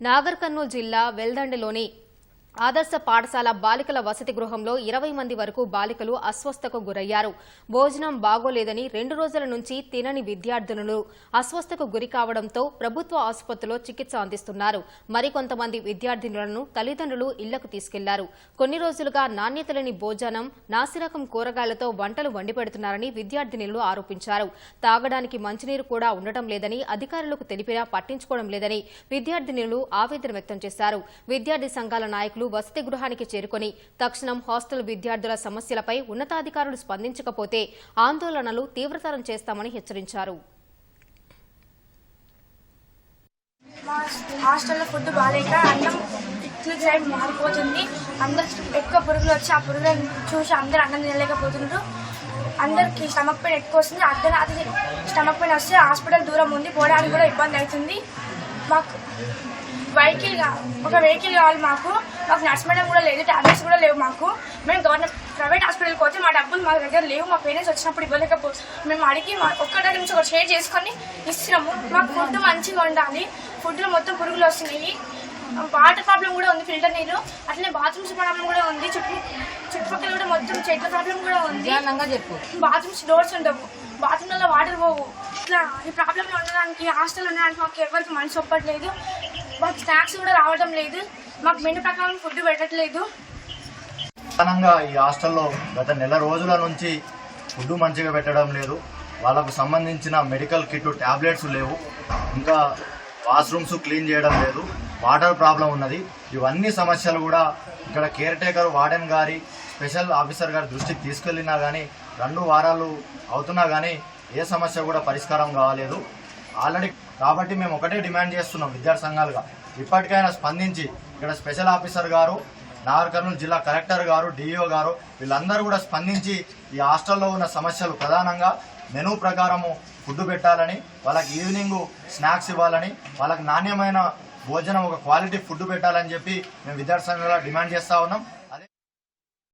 నాగర్ కర్నూలు జిల్లా వెల్దండలోని ఆదర్శ పాఠశాల బాలికల వసతి గృహంలో ఇరవై మంది వరకు బాలికలు అస్వస్థకు గురయ్యారు. భోజనం బాగోలేదని రెండు రోజుల నుంచి తినని విద్యార్థినులు అస్వస్థకు గురి కావడంతో ప్రభుత్వ ఆసుపత్రిలో చికిత్స అందిస్తున్నారు. మరికొంతమంది విద్యార్థినులను తల్లిదండ్రులు ఇళ్ళకు తీసుకెళ్ళారు. కొన్ని రోజులుగా నాణ్యత లేని భోజనం నాసిరకం కూరగాయలతో వంటలు వండిపెడుతున్నారని విద్యార్థినులు ఆరోపించారు. తాగడానికి మంచినీరు కూడా ఉండటం లేదని అధికారులకు తెలిపినా పట్టించుకోవడం లేదని విద్యార్థినులు ఆవేదన వ్యక్తం చేశారు. విద్యార్థి సంఘాల నాయకులు వసతి గృహానికి చేరుకొని తక్షణం హాస్టల్ విద్యార్థుల సమస్యలపై ఉన్నతాధికారులు స్పందించకపోతే ఆందోళనలు తీవ్రతరం చేస్తామని హెచ్చరించారు. హాస్టల్లో ఫుడ్ బాగాలేక అన్నం పిక్నిక్ సైడ్ మారిపోతుంది. అందరు ఎక్కువ పురుగులు వచ్చి ఆ పురుగులను చూసి అందరు అన్నం తినలేకపోతున్నారు. అందరికి స్టమక్ పెయిన్ ఎక్కువ వస్తుంది. అర్ధరాత్రి స్టమక్ పెయిన్ వస్తే హాస్పిటల్ దూరం ఉంది. పోవడానికి కూడా ఇబ్బంది అవుతుంది. మాకు వెహికల్ ఒక వెహికల్ కావాలి మాకు. మాకు నర్స్ మేడం కూడా లేదు టాబ్లెట్స్ కూడా లేవు మాకు. మేము గవర్నమెంట్ ప్రైవేట్ హాస్పిటల్కి పోతే మా డబ్బులు మా దగ్గర లేవు మా పేరెంట్స్ వచ్చినప్పుడు ఇవ్వలేకపో మేము అడిగి ఒక్క దగ్గర నుంచి ఒక షేర్ చేసుకొని ఇస్తున్నాము. మాకు ఫుడ్ మంచిగా ఉండాలి ఫుడ్లో మొత్తం పురుగులు వస్తున్నాయి. వాటర్ ప్రాబ్లం కూడా ఉంది ఫిల్టర్ నీళ్ళు. అట్లనే బాత్రూమ్స్ ప్రాబ్లం కూడా ఉంది. చుట్టూ చుట్టుపక్కల కూడా మొత్తం చెట్ల ప్రాబ్లం కూడా ఉంది. చెప్పు. బాత్రూమ్స్ డోర్స్ ఉండవు. బాత్రూమ్లలో వాటర్ పోవు. ఇట్లా ఈ ప్రాబ్లంలో ఉండడానికి హాస్టల్ ఉండడానికి మాకు ఎవరికి మనసు ఒప్పట్లేదు. మాకు స్నాక్స్ కూడా రావడం లేదు. మాకు మెను ప్రకారం ఫుడ్ పెట్టట్లేదు. ప్రధానంగా ఈ హాస్టల్లో గత నెల రోజుల నుంచి ఫుడ్ మంచిగా పెట్టడం లేదు. వాళ్ళకు సంబంధించిన మెడికల్ కిట్ ట్యాబ్లెట్స్ లేవు. ఇంకా వాష్రూమ్స్ క్లీన్ చేయడం లేదు. వాటర్ ప్రాబ్లం ఉన్నది. ఇవన్నీ సమస్యలు కూడా ఇక్కడ కేర్ టేకర్ వార్డెన్ గారి స్పెషల్ ఆఫీసర్ గారి దృష్టికి తీసుకెళ్ళినా కానీ రెండు వారాలు అవుతున్నా కానీ ఏ సమస్య కూడా పరిష్కారం కావాలేదు ఆల్రెడీ కాబట్టి మేము ఒకటే డిమాండ్ చేస్తున్నాం విద్యార్థి సంఘాలుగా. ఇప్పటికైనా స్పందించి ఇక్కడ స్పెషల్ ఆఫీసర్ గారు నాగర్ కర్నూలు జిల్లా కలెక్టర్ గారు డిఈఓ గారు వీళ్ళందరూ కూడా స్పందించి ఈ హాస్టల్లో ఉన్న సమస్యలు ప్రధానంగా మెనూ ప్రకారము ఫుడ్ పెట్టాలని వాళ్ళకి ఈవినింగ్ స్నాక్స్ ఇవ్వాలని వాళ్ళకి నాణ్యమైన భోజనం ఒక క్వాలిటీ ఫుడ్ పెట్టాలని చెప్పి మేము విద్యార్థి సంఘంగా డిమాండ్ చేస్తా ఉన్నాం.